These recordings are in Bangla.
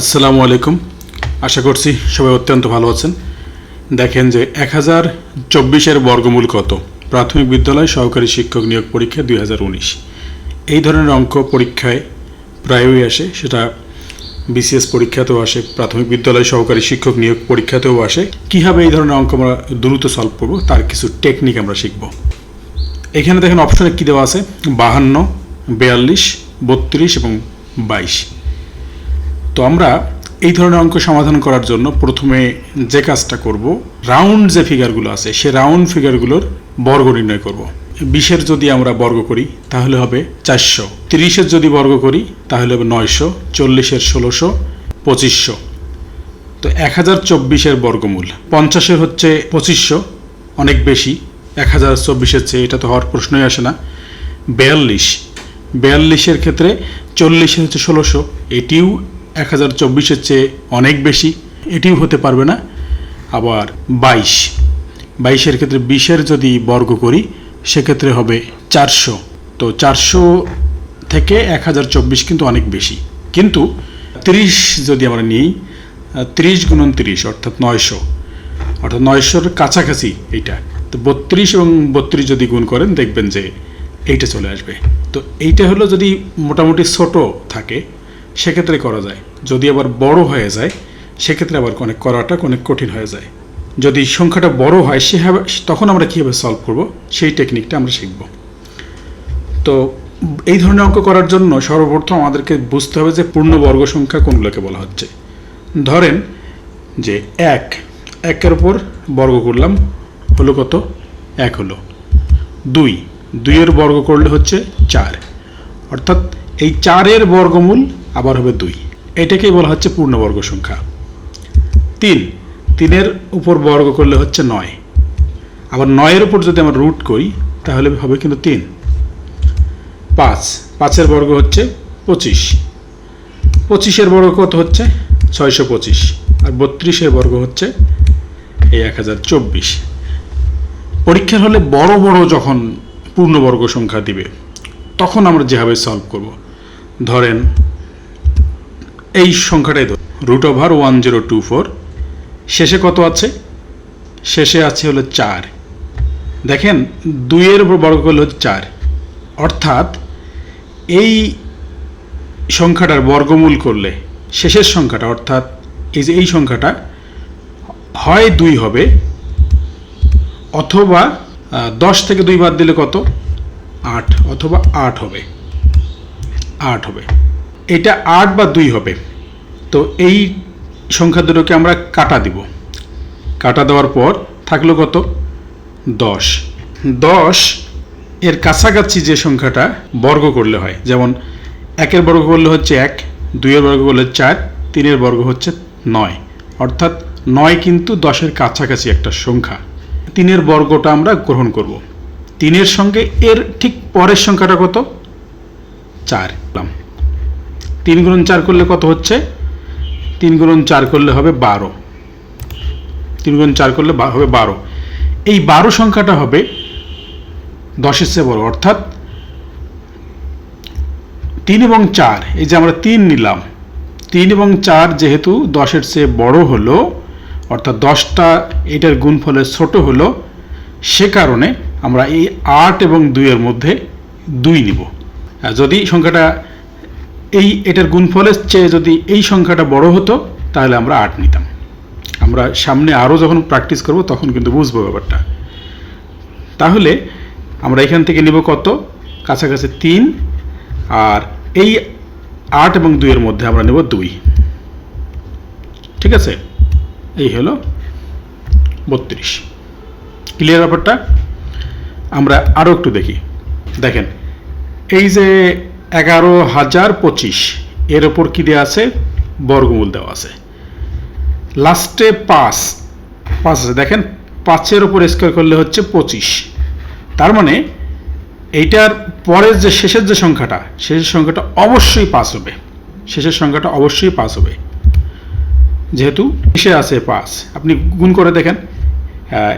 আসসালামু আলাইকুম। আশা করছি সবাই অত্যন্ত ভালো আছেন। দেখেন যে এক হাজার চব্বিশের বর্গমূল কত? প্রাথমিক বিদ্যালয় সহকারী শিক্ষক নিয়োগ পরীক্ষা দুই হাজার উনিশ। এই ধরনের অঙ্ক পরীক্ষায় প্রায়ই আসে, সেটা বিসিএস পরীক্ষাতেও আসে, প্রাথমিক বিদ্যালয় সহকারী শিক্ষক নিয়োগ পরীক্ষাতেও আসে। কীভাবে এই ধরনের অঙ্ক আমরা দ্রুত সলভ করব, তার কিছু টেকনিক আমরা শিখব। এখানে দেখেন অপশনে কী দেওয়া আছে? বাহান্ন, বিয়াল্লিশ, বত্রিশ এবং বাইশ। তো আমরা এই ধরনের অঙ্ক সমাধান করার জন্য প্রথমে যে কাজটা করব রাউন্ড যে ফিগারগুলো আছে, সে রাউন্ড ফিগারগুলোর বর্গ নির্ণয় করব। বিশের যদি আমরা বর্গ করি, তাহলে হবে চারশো। তিরিশের যদি বর্গ করি, তাহলে হবে নয়শো। চল্লিশের ষোলোশো, পঁচিশশো। তো এক হাজার চব্বিশের বর্গমূল, পঞ্চাশের হচ্ছে পঁচিশশো, অনেক বেশি। এক হাজার চব্বিশের চেয়ে এটা তো হওয়ার প্রশ্নই আসে না। বিয়াল্লিশ। বিয়াল্লিশের ক্ষেত্রে চল্লিশের হচ্ছে ষোলোশো। এটিও এক হাজার চব্বিশের চেয়ে অনেক বেশি, এটিও হতে পারবে না। আবার বাইশ, বাইশের ক্ষেত্রে বিশের যদি বর্গ করি, সেক্ষেত্রে হবে চারশো। তো চারশো থেকে এক হাজার চব্বিশ কিন্তু অনেক বেশি। কিন্তু ত্রিশ যদি আমরা নিই ত্রিশ গুণন ত্রিশ, অর্থাৎ নয়শো। অর্থাৎ নয়শোর কাছাকাছি এইটা। তো বত্রিশ এবং বত্রিশ যদি গুণ করেন, দেখবেন যে এইটা চলে আসবে। তো এইটা হলো যদি মোটামুটি ছোট থাকে সেক্ষেত্রে করা যায়। যদি আবার বড় হয়ে যায়, সেক্ষেত্রে আবার অনেক করাটা অনেক কঠিন হয়ে যায়। যদি সংখ্যাটা বড় হয়, সেভাবে তখন আমরা কীভাবে সলভ করব? সেই টেকনিকটা আমরা শিখব। তো এই ধরনের অঙ্ক করার জন্য সর্বপ্রথম আমাদেরকে বুঝতে হবে যে পূর্ণবর্গ সংখ্যা কোনগুলোকে বলা হচ্ছে। ধরেন যে এক, একের উপর বর্গ করলাম, হলো কত? এক হলো। দুই, দুইয়ের বর্গ করলে হচ্ছে চার। অর্থাৎ এই চারের বর্গমূল আবার হবে দুই। এটাকেই বলা হচ্ছে পূর্ণবর্গ সংখ্যা। তিন, তিনের উপর বর্গ করলে হচ্ছে নয়। আবার নয়ের উপর যদি আমরা রুট করি, তাহলে হবে কিন্তু তিন। পাঁচ, পাঁচের বর্গ হচ্ছে পঁচিশ। পঁচিশের বর্গ কত হচ্ছে? ছয়শো পঁচিশ। আর বত্রিশের বর্গ হচ্ছে এই এক হাজার চব্বিশ। পরীক্ষার হলে বড় বড় যখন পূর্ণবর্গ সংখ্যা দিবে, তখন আমরা যেভাবে সলভ করব। ধরেন এই সংখ্যাটাই ধর। Root over one zero two four শেষে কত আছে? শেষে আছে হলো চার। দেখেন, দুইয়ের উপর বর্গ করলে হচ্ছে চার। অর্থাৎ এই সংখ্যাটার বর্গমূল করলে, শেষের সংখ্যাটা, অর্থাৎ এই যে এই সংখ্যাটা হয় দুই হবে, অথবা দশ থেকে দুই বাদ দিলে কত? আট, অথবা আট হবে। আট হবে। এটা আট বা দুই হবে। তো এই সংখ্যা দুটোকে আমরা কাটা দিব। কাটা দেওয়ার পর থাকল কত? দশ। দশ এর কাছাকাছি যে সংখ্যাটা বর্গ করলে হয়, যেমন একের বর্গ করলে হচ্ছে এক, দুইয়ের বর্গ করলে চার, তিনের বর্গ হচ্ছে নয়। অর্থাৎ নয় কিন্তু দশের কাছাকাছি একটা সংখ্যা। তিনের বর্গটা আমরা গ্রহণ করব। তিনের সঙ্গে এর ঠিক পরের সংখ্যাটা কত? চার। তিন গুণন চার করলে কত হচ্ছে? তিন গুণন চার করলে হবে বারো। তিন গুণন চার করলে হবে বারো। এই বারো সংখ্যাটা হবে দশের চেয়ে বড়। অর্থাৎ তিন এবং চার, এই যে আমরা তিন নিলাম, তিন এবং চার যেহেতু দশের চেয়ে বড় হলো, অর্থাৎ দশটা এটার গুণফলের ছোট হলো, সে কারণে আমরা এই আট এবং দুইয়ের মধ্যে দুই নিব। যদি সংখ্যাটা এই এটার গুণফলের চেয়ে যদি এই সংখ্যাটা বড় হতো, তাহলে আমরা আট নিতাম। আমরা সামনে আরও যখন প্র্যাকটিস করব, তখন কিন্তু বুঝব ব্যাপারটা। তাহলে আমরা এখান থেকে নিব কত? কাছাকাছি তিন, আর এই আট এবং দুইয়ের মধ্যে আমরা নেব দুই। ঠিক আছে? এই হলো বত্রিশ। ক্লিয়ার ব্যাপারটা? আমরা আরও একটু দেখি। দেখেন, এই যে এগারো হাজার পঁচিশ। এর ওপর কী দেওয়া আছে? বর্গমূল দেওয়া আছে। লাস্টে পাঁচ। পাঁচ আছে। দেখেন, পাঁচের ওপর স্কোয়ার করলে হচ্ছে পঁচিশ। তার মানে এইটার পরের যে শেষের যে সংখ্যাটা, শেষের সংখ্যাটা অবশ্যই পাস হবে। শেষের সংখ্যাটা অবশ্যই পাস হবে। যেহেতু এসে আছে পাঁচ। আপনি গুণ করে দেখেন।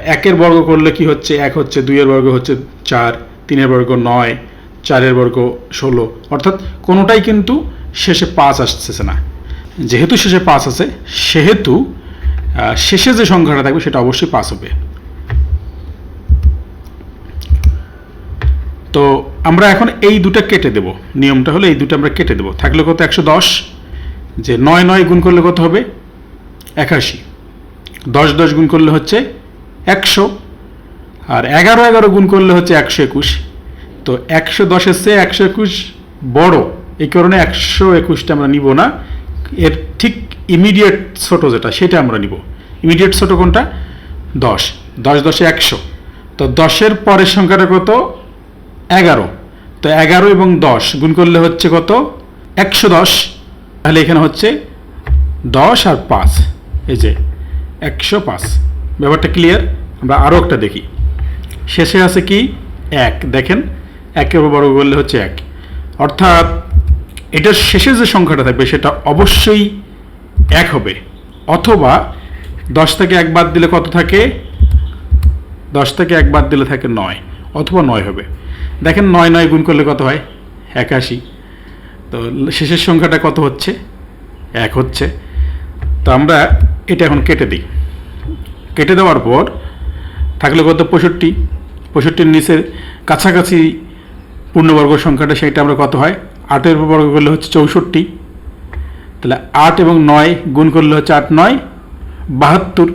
একের বর্গ করলে কি হচ্ছে? এক হচ্ছে দুইয়ের বর্গ হচ্ছে চার, তিনের বর্গ নয় চারের বর্গ ষোলো। অর্থাৎ কোনোটাই কিন্তু শেষে পাঁচ আসতেছে না। যেহেতু শেষে পাঁচ আছে, সেহেতু শেষে যে সংখ্যাটা থাকবে সেটা অবশ্যই পাঁচ হবে। তো আমরা এখন এই দুটো কেটে দেব। নিয়মটা হলো এই দুটো আমরা কেটে দেব। থাকলে কত? একশো দশ। যে নয় নয় গুণ করলে কত হবে? একাশি। দশ দশ গুণ করলে হচ্ছে একশো। আর এগারো এগারো গুণ করলে হচ্ছে একশো একুশ। তো একশো দশের চেয়ে একশো একুশ বড়। এই কারণে একশো একুশটা আমরা নিব না। এর ঠিক ইমিডিয়েট ছোট যেটা, সেটা আমরা নিব। ইমিডিয়েট ছোট কোনটা? দশ। দশ দশে একশো। তো দশের পরের সংখ্যাটা কত? এগারো। তো এগারো এবং দশ গুণ করলে হচ্ছে কত? একশো দশ। তাহলে এখানে হচ্ছে দশ আর পাঁচ। এই যে একশো পাঁচ। ব্যাপারটা ক্লিয়ার আমরা আরও একটা দেখি। শেষে আছে কি? এক। দেখেন। উপর বর্গ করলে হচ্ছে এক। অর্থাৎ এটার শেষে যে সংখ্যাটা থাকবে সেটা অবশ্যই এক হবে। অথবা দশ থেকে এক বাদ দিলে কত থাকে? দশ থেকে এক বাদ দিলে থাকে নয়, অথবা নয় হবে। দেখেন নয় নয় গুণ করলে কত হয়? একাশি। তো শেষের সংখ্যাটা কত হচ্ছে? এক হচ্ছে। তো আমরা এটা এখন কেটে দিই। কেটে দেওয়ার পর থাকলে কত? পঁয়ষট্টি। পঁয়ষট্টির নিচে কাছাকাছি পূর্ণবর্গ সংখ্যাটা সেটা আমরা কত হয়? আটের বর্গ করলে হচ্ছে চৌষট্টি। তাহলে আট এবং নয় গুণ করলে হচ্ছে আট নয়, বাহাত্তর।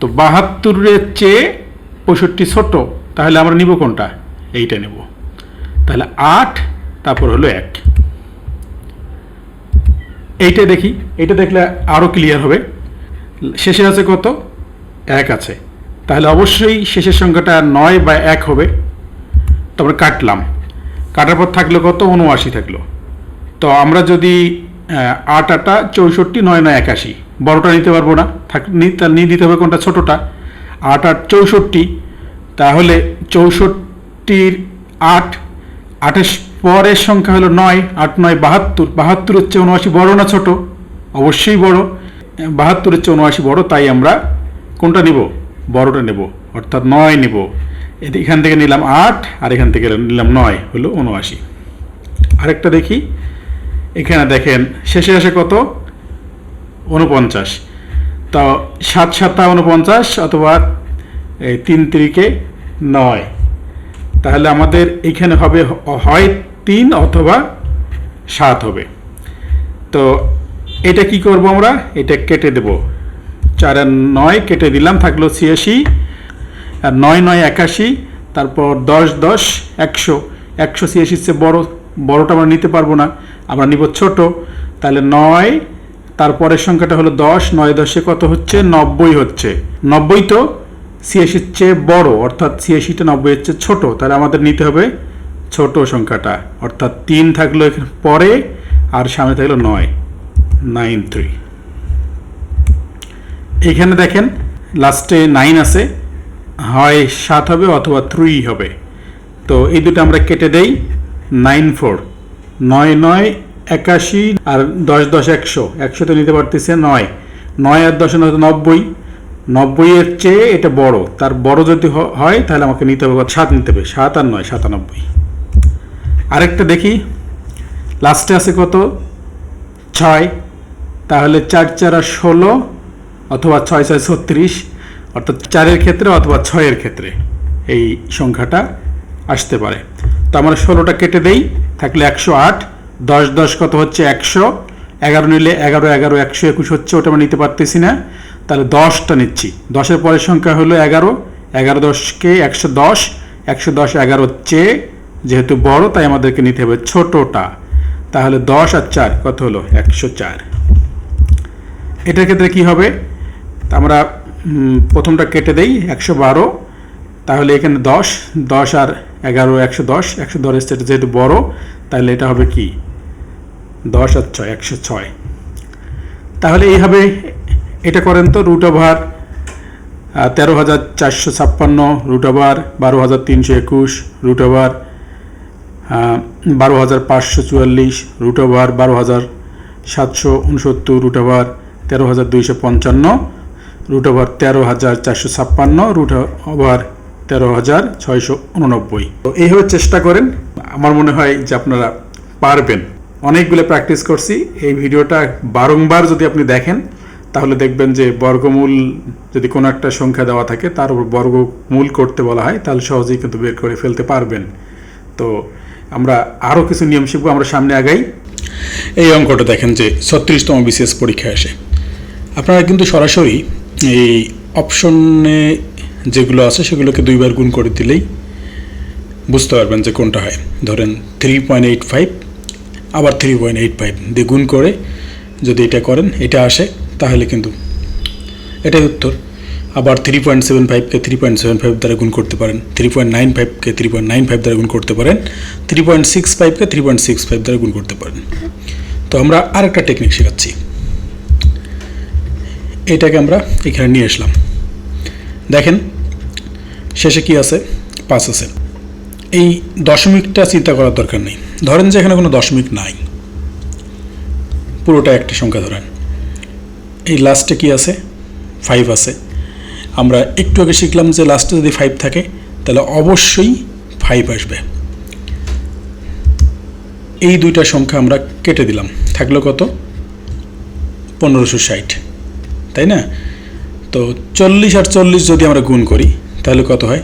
তো বাহাত্তরের চেয়ে পঁয়ষট্টি ছোট, তাহলে আমরা নিব কোনটা? এইটা নেব। তাহলে আট, তারপর হলো এক। এইটা দেখি এটা দেখলে আরও ক্লিয়ার হবে। শেষে আছে কত? এক আছে। তাহলে অবশ্যই শেষের সংখ্যাটা নয় বা এক হবে। তারপরে কাটলাম। কাটার পর থাকল কত? উনআশি থাকল। তো আমরা যদি আট আটা চৌষট্টি, নয় নয় একাশি, বড়োটা নিতে পারব না। থাক নিয়ে দিতে হবে কোনটা? ছোটোটা। আট আট চৌষট্টি, তাহলে চৌষট্টির আট, আটের পরের সংখ্যা হলো নয়, আট নয় বাহাত্তর। বাহাত্তর হচ্ছে উনআশি বড় না ছোট? অবশ্যই বড়। বাহাত্তর হচ্ছে উনআশি বড়, তাই আমরা কোনটা নিব? বড়টা নেব, অর্থাৎ নয় নেব। এখান থেকে নিলাম আট, আর এখান থেকে নিলাম নয়, হলো উনআশি। আরেকটা দেখি, এখানে দেখেন, শেষে আসে কত? উনপঞ্চাশ। তো সাত সাতটা উনপঞ্চাশ অথবা এই তিন তিরিকে নয়। তাহলে আমাদের এখানে হবে, হয় তিন অথবা সাত হবে। তো এটা কি করব আমরা? এটা কেটে দেব। চার নয় কেটে দিলাম, থাকল ছিয়াশি। নয় নয় একাশি, তারপর দশ দশ, একশো। একশো ছিয়াশির চেয়ে বড়, বড়টা আমরা নিতে পারব না। আমরা নিব ছোট। তাহলে নয়, তারপরের সংখ্যাটা হলো দশ, নয় দশে কত হচ্ছে? নব্বই হচ্ছে। নব্বই তো ছিয়াশির চেয়ে বড়, অর্থাৎ ছিয়াশিটা নব্বই হচ্ছে ছোট। তাহলে আমাদের নিতে হবে ছোট সংখ্যাটা। অর্থাৎ তিন থাকল পরে, আর সামনে থাকল নয়। Nine three. এখানে দেখেন, লাস্টে নাইন আছে। হয় সাত হবে অথবা থ্রি হবে। তো এই দুটো আমরা কেটে দেই। নাইন ফোর, নয় নয়, একাশি আর দশ দশ একশো। একশোতে নিতে পারতেছে নয়। নয় আর দশ নয় নব্বই। নব্বইয়ের চেয়ে এটা বড়। তার বড় যদি হয়, তাহলে আমাকে নিতে হবে সাত নিতে হবে। সাত আর নয় সাতানব্বই আরেকটা দেখি। লাস্টে আছে কত? ছয়। তাহলে চার চার আর ষোলো অথবা ছয় ছয় ছত্রিশ। অর্থাৎ চারের ক্ষেত্রে অথবা ছয়ের ক্ষেত্রে এই সংখ্যাটা আসতে পারে। তো আমরা ষোলোটা কেটে দেই, থাকলে একশো আট, দশ দশ কত হচ্ছে একশো, এগারো নিলে এগারো এগারো, একশো, একুশ হচ্ছে ওটা আমরা নিতে পারতেছি না। তাহলে দশটা নিচ্ছি। দশের পরের সংখ্যা হলো এগারো এগারো দশকে একশো দশ একশো দশ এগারোর চেয়ে যেহেতু বড়, তাই আমাদেরকে নিতে হবে ছোটটা। তাহলে দশ আর চার কত হলো? একশো চার। এটার ক্ষেত্রে কি হবে? আমরা প্রথমটা কেটে দেই, একশো বারো। তাহলে এখানে দশ দশ আর এগারো, একশো দশ একশো দশ সেটা যেহেতু বড়, তাহলে এটা হবে কি? দশ আর ছয়, একশো ছয়। তাহলে এইভাবে এটা করেন তো রুট ওভার তেরো হাজার চারশো ছাপ্পান্ন রুট ওভার বারো হাজার তিনশো একুশ রুট ওভার বারো হাজার পাঁচশো চুয়াল্লিশ রুট ওভার বারো হাজার সাতশো উনসত্তর রুট ওভার তেরো হাজার দুইশো পঞ্চান্ন। রুট ওভার তেরো হাজার চারশো ছাপ্পান্ন রুট ওভার তেরো হাজার ছয়শো উননব্বই। তো এইভাবে চেষ্টা করেন, আমার মনে হয় যে আপনারা পারবেন। অনেকগুলো প্র্যাকটিস করছি, এই ভিডিওটা বারংবার যদি আপনি দেখেন, তাহলে দেখবেন যে বর্গমূল যদি কোনো একটা সংখ্যা দেওয়া থাকে, তার উপর বর্গমূল করতে বলা হয়, তাহলে সহজেই কিন্তু বের করে ফেলতে পারবেন। তো আমরা আরও কিছু নিয়ম শিখব, আমরা সামনে আগাই। এই অঙ্কটা দেখেন যে ছত্রিশতম বিসিএস পরীক্ষায় আসে। আপনারা কিন্তু সরাসরি এই অপশনে যেগুলো আছে সেগুলোকে দুইবার গুণ করে দিলেই বুঝতে পারবেন যে কোনটা হয়। ধরেন থ্রি পয়েন্ট এইট ফাইভ আবার থ্রি পয়েন্ট এইট ফাইভ দিয়ে গুণ করে যদি এটা করেন, এটা আসে, তাহলে কিন্তু এটাই উত্তর। আবার থ্রি পয়েন্ট সেভেন ফাইভকে থ্রি পয়েন্ট সেভেন ফাইভ দ্বারা গুণ করতে পারেন থ্রি পয়েন্ট নাইন ফাইভকে থ্রি পয়েন্ট নাইন ফাইভ দ্বারা গুণ করতে পারেন থ্রি পয়েন্ট সিক্স ফাইভকে থ্রি পয়েন্ট সিক্স ফাইভ দ্বারা গুণ করতে পারেন। তো আমরা আরেকটা টেকনিক শেখাচ্ছি। এটাকে আমরা এখানে নিয়ে আসলাম। দেখেন, শেষে কি আছে? পাঁচ আছে। এই দশমিকটা চিন্তা করার দরকার নেই। ধরেন যে এখানে কোনো দশমিক নাই। পুরোটা একটা সংখ্যা ধরেন। এই লাস্টে কি আছে? ফাইভ আছে। আমরা একটু আগে শিখলাম যে লাস্টে যদি ফাইভ থাকে, তাহলে অবশ্যই ফাইভ আসবে। এই দুইটা সংখ্যা আমরা কেটে দিলাম। থাকল কত? পনেরোশো ষাট। তাই না? তো চল্লিশ আর চল্লিশ যদি আমরা গুণ করি, তাহলে কত হয়?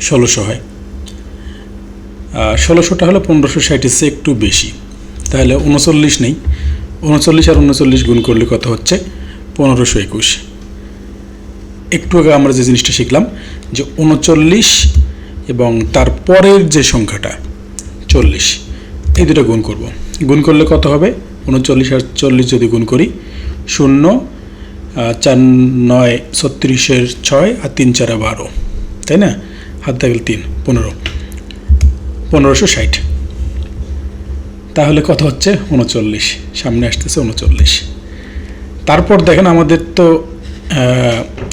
ষোলোশো হয়। ষোলোশোটা হলো পনেরোশো ষাটের চেয়ে একটু বেশি। তাহলে উনচল্লিশ নেই। উনচল্লিশ আর উনচল্লিশ গুণ করলে কত হচ্ছে? পনেরোশো একুশ। একটু আগে আমরা যে জিনিসটা শিখলাম, যে উনচল্লিশ এবং তার পরের যে সংখ্যাটা, চল্লিশ, এই দুটো গুণ করব। গুণ করলে কত হবে? উনচল্লিশ আর চল্লিশ যদি গুণ করি, শূন্য চার নয় ছত্রিশের ছয় আর তিন চারা বারো, তাই না? হাত থাকলে তিন, পনেরো। পনেরোশো ষাট। তাহলে কত হচ্ছে? উনচল্লিশ। সামনে আসতেছে উনচল্লিশ। তারপর দেখেন আমাদের তো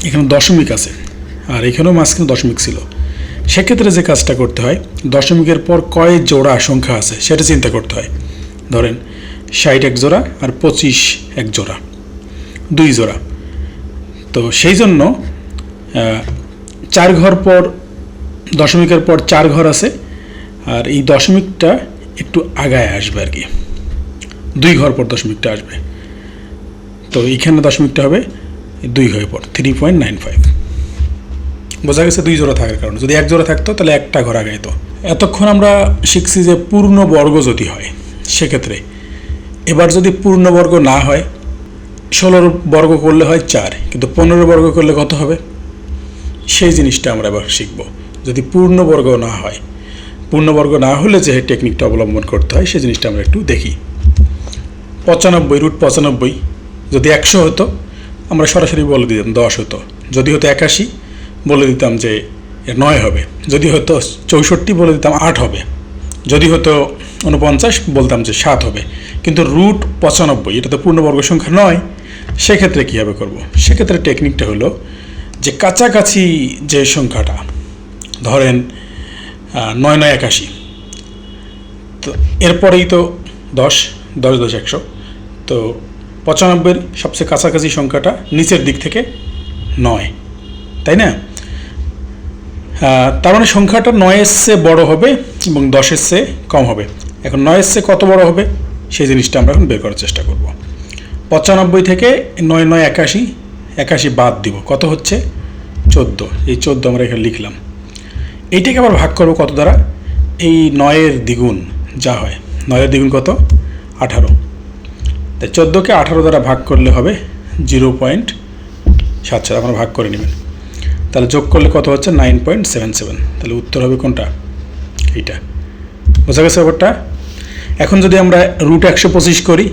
এখানে দশমিক আছে। আর এখানেও মাঝখানে দশমিক ছিল। সেক্ষেত্রে যে কাজটা করতে হয়, দশমিকের পর কয় জোড়া সংখ্যা আছে, সেটা চিন্তা করতে হয়। ধরেন, ষাট এক জোড়া আর পঁচিশ এক জোড়া। দুই জোড়া। তো সেই জন্য চার ঘর পর, দশমিকের পর চার ঘর আছে, আর এই দশমিকটা একটু আগায় আসবে আর কি। দুই ঘর পর দশমিকটা আসবে। তো এইখানে দশমিকটা হবে দুই ঘর পর থ্রি পয়েন্ট নাইন ফাইভ বোঝা গেছে দুই জোড়া থাকার কারণে। যদি এক জোড়া থাকতো, তাহলে একটা ঘর আগাইতো। এতক্ষণ আমরা শিখছি যে পূর্ণ বর্গ যদি হয়, সেক্ষেত্রে। এবার যদি পূর্ণবর্গ না হয় ষোলোর বর্গ করলে হয় চার, কিন্তু পনেরো বর্গ করলে কত হবে? সেই জিনিসটা আমরা এবার শিখব। যদি পূর্ণবর্গ না হয় পূর্ণবর্গ না হলে যে টেকনিকটা অবলম্বন করতে হয়, সেই জিনিসটা আমরা একটু দেখি। পঁচানব্বই রুট পঁচানব্বই, যদি একশো হতো, আমরা সরাসরি বলে দিতাম দশ হতো। যদি হতো একাশি, বলে দিতাম যে নয় হবে। যদি হতো চৌষট্টি, বলে দিতাম আট হবে। যদি হতো উনপঞ্চাশ বলতাম যে সাত হবে। কিন্তু রুট পঁচানব্বই, এটা তো পূর্ণবর্গ সংখ্যা নয়। সেক্ষেত্রে কীভাবে করব? সেক্ষেত্রে টেকনিকটা হলো যে কাছাকাছি যে সংখ্যাটা, ধরেন নয় নয় একাশি, তো এরপরেই তো দশ দশ দশ একশো, তো পঁচানব্বইয়ের সবচেয়ে কাছাকাছি সংখ্যাটা নিচের দিক থেকে নয়, তাই না? তার মানে সংখ্যাটা নয়ের চেয়ে বড় হবে এবং দশের চেয়ে কম হবে। এখন নয়ের চেয়ে কত বড় হবে? সেই জিনিসটা আমরা এখন বের করার চেষ্টা করব। পঁচানব্বই থেকে নয় নয় একাশি একাশি বাদ দিব। কত হচ্ছে? চোদ্দ। এই চোদ্দ আমরা এখানে লিখলাম। এইটাকে আবার ভাগ করব কত দ্বারা? এই নয়ের দ্বিগুণ যা হয়। নয়ের দ্বিগুণ কত? আঠারো। তাই চোদ্দোকে আঠারো দ্বারা ভাগ করলে হবে জিরো পয়েন্ট সাত সাত আপনারা ভাগ করে নেবেন। তাহলে যোগ করলে কত হচ্ছে? Nine point seven seven. তাহলে উত্তর হবে কোনটা? এইটা। বোঝা গেছে ব্যাপারটা? এখন যদি আমরা রুট একশো পঁচিশ করি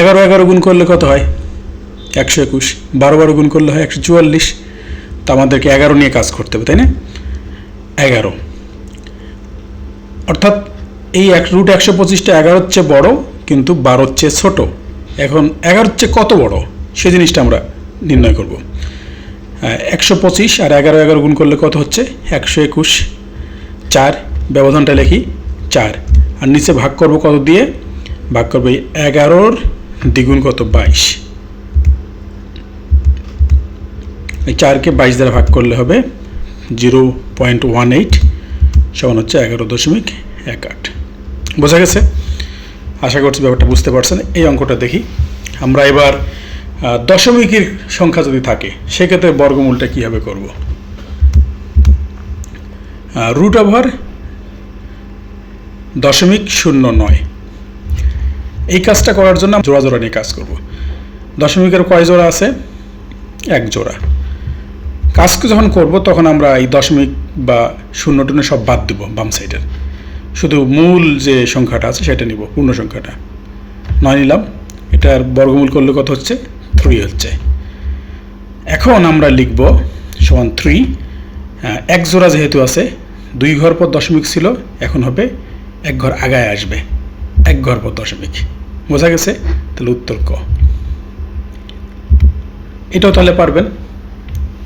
এগারো এগারো গুণ করলে কত হয়? একশো একুশ। বারো বারো গুণ করলে হয় একশো চুয়াল্লিশ। তো আমাদেরকে এগারো নিয়ে কাজ করতে হবে, তাই না? এগারো। অর্থাৎ এই এক রুট একশো পঁচিশটা এগারোর চেয়ে বড়, কিন্তু বারোর চেয়ে ছোট। এখন এগারোর চেয়ে কত বড়? সে জিনিসটা আমরা নির্ণয় করব। একশো পঁচিশ আর এগারো এগারো গুণ করলে কত হচ্ছে? একশো একুশ। চার, ব্যবধানটা লিখি, চার। আর নিচে ভাগ করব কত দিয়ে? ভাগ করব এগারোর দ্বিগুণ কত বাইশ। এই চারকে বাইশ দ্বারা ভাগ করলে হবে জিরো পয়েন্ট ওয়ান এইট, সমান হচ্ছে এগারো দশমিক এক আট। বোঝা গেছে? আশা করছি ব্যাপারটা বুঝতে পারছেন। এই অঙ্কটা দেখি। আমরা এবার দশমিকের সংখ্যা যদি থাকে, সেক্ষেত্রে বর্গমূলটা কীভাবে করব? রুট ওভার দশমিক শূন্য নয়। এই কাজটা করার জন্য জোড়া জোড়া নিয়ে কাজ করব। দশমিকের কয় জোড়া আছে? এক জোড়া। কাজকে যখন করব, তখন আমরা এই দশমিক বা শূন্য টুনে সব বাদ দিব বাম সাইডের শুধু মূল যে সংখ্যাটা আছে, সেটা নিব, পূর্ণ সংখ্যাটা। নয় নিলাম। এটার বর্গমূল করলে কত হচ্ছে? থ্রি হচ্ছে। এখন আমরা লিখব সমান থ্রি এক জোড়া যেহেতু আছে, দুই ঘর পর দশমিক ছিল, এখন হবে এক ঘর আগায় আসবে। এক পর দশমিক। বোঝা গেছে? তাহলে উত্তর ক। এটাও তাহলে পারবেন,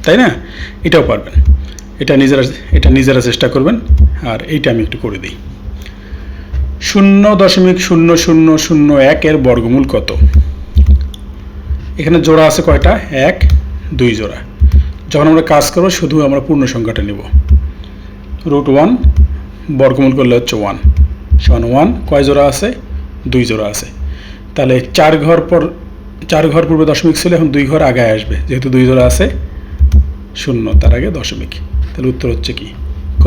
তাই না? এটাও পারবেন। এটা নিজেরা এটা নিজেরা চেষ্টা করবেন, আর এইটা আমি একটু করে দিই। শূন্য দশমিক শূন্য শূন্য শূন্য এক এর বর্গমূল কত? এখানে জোড়া আছে কয়টা? এক, দুই জোড়া। যখন আমরা কাজ করব, শুধু আমরা পূর্ণ সংখ্যাটা নেব। রুট ওয়ান, বর্গমূল করলে হচ্ছে ওয়ান। সমান ওয়ান, কয় জোড়া আছে? দুই জোড়া আছে। তাহলে চার ঘর পর, চার ঘর পূর্বে দশমিক ছিল, এখন দুই ঘর আগায় আসবে। যেহেতু দুই জোড়া আছে, শূন্য, তার আগে দশমিক। তাহলে উত্তর হচ্ছে কি? ক।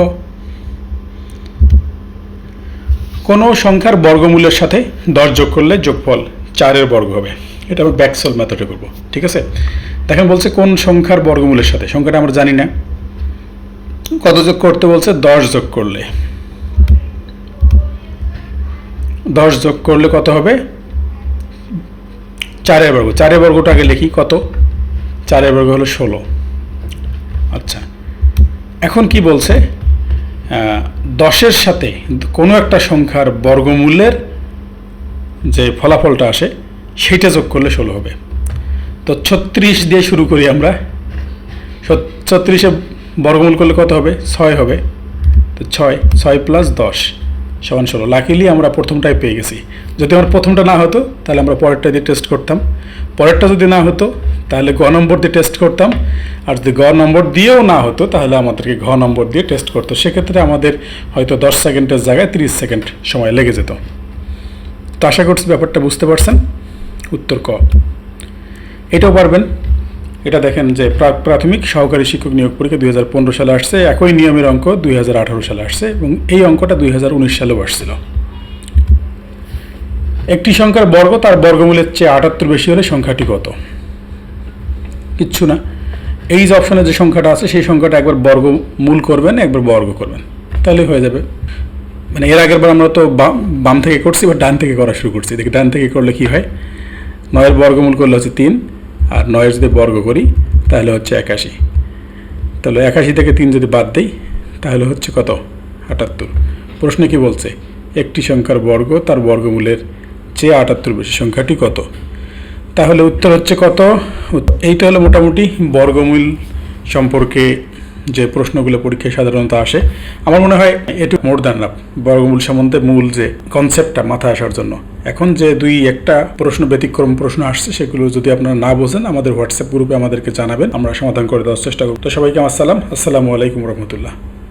কোনো সংখ্যার বর্গমূলের সাথে দশ যোগ করলে যোগফল চারের বর্গ হবে। এটা আমরা ব্যাকসল মেথডে করব, ঠিক আছে? দেখেন বলছে কোন সংখ্যার বর্গমূলের সাথে, সংখ্যাটা আমরা জানি না। কত যোগ করতে বলছে? দশ যোগ করলে। দশ যোগ করলে কত হবে? চারের বর্গ। চারের বর্গটা আগে লিখি কত? চারের বর্গ হলো ষোলো। আচ্ছা এখন কি বলছে? দশের সাথে কোনো একটা সংখ্যার বর্গমূলের যে ফলাফলটা আসে, সেইটা যোগ করলে ষোলো হবে। তো ছত্রিশ দিয়ে শুরু করি আমরা। ছত্রিশে বর্গমূল করলে কত হবে? ছয় হবে। তো ছয় ছয় প্লাস দশ। সমান ষোলো। লাকিলি আমরা প্রথমটাই পেয়ে গেছি। যদি আমার প্রথমটা না হতো, তাহলে আমরা পরেরটা দিয়ে টেস্ট করতাম। পরেরটা যদি না হতো, তাহলে গ নম্বর দিয়ে টেস্ট করতাম। আর যদি গ নম্বর দিয়েও না হতো, তাহলে আমাদেরকে ঘ নম্বর দিয়ে টেস্ট করতো। সেক্ষেত্রে আমাদের হয়তো দশ সেকেন্ডের জায়গায় তিরিশ সেকেন্ড সময় লেগে যেত। তো আশা করছি ব্যাপারটা বুঝতে পারছেন। উত্তর ক। এটাও পারবেন। এটা দেখেন যে প্রা- প্রাথমিক সহকারী শিক্ষক নিয়োগ পরীক্ষা দুই হাজার পনেরো সালে আসছে, একই নিয়মের অঙ্ক দুই হাজার আঠারো সালে আসছে এবং এই অঙ্কটা দুই হাজার উনিশ সালেও আসছিল। একটি সংখ্যার বর্গ, তার বর্গমূলের চেয়ে আটাত্তর বেশি হলে সংখ্যাটি কত? কিচ্ছু না। এই যে অপশনে যে সংখ্যাটা আছে, সেই সংখ্যাটা একবার বর্গমূল করবেন, একবার বর্গ করবেন। তাহলে হয়ে যাবে। মানে এর আগের বার আমরা তো বাম থেকে করছি বা ডান থেকে করা শুরু করছি। দেখি ডান থেকে করলে কি হয়? নয়ের বর্গমূল করলে হচ্ছে তিন আর নয় যদি বর্গ করি, তাহলে হচ্ছে একাশি। তাহলে একাশি থেকে তিন যদি বাদ দিই, তাহলে হচ্ছে কত? আটাত্তর। প্রশ্নে কি বলছে? একটি সংখ্যার বর্গ, তার বর্গমূলের চেয়ে আটাত্তর বেশি সংখ্যাটি কত? তাহলে উত্তর হচ্ছে কত? এইটা হলো মোটামুটি বর্গমূল সম্পর্কে যে প্রশ্নগুলো পরীক্ষায় সাধারণত আসে, আমার মনে হয় এটু মোর দ্যান লাভ বর্গমূল সম্বন্ধে মূল যে কনসেপ্টটা মাথায় আসার জন্য। এখন যে দুই একটা প্রশ্ন, ব্যতিক্রম প্রশ্ন আসছে, সেগুলো যদি আপনারা না বোঝেন, আমাদের হোয়াটসঅ্যাপ গ্রুপে আমাদেরকে জানাবেন, আমরা সমাধান করে দেওয়ার চেষ্টা করব। তো সবাইকে আমার সালাম, আসসালামু আলাইকুম রহমতুল্লাহ।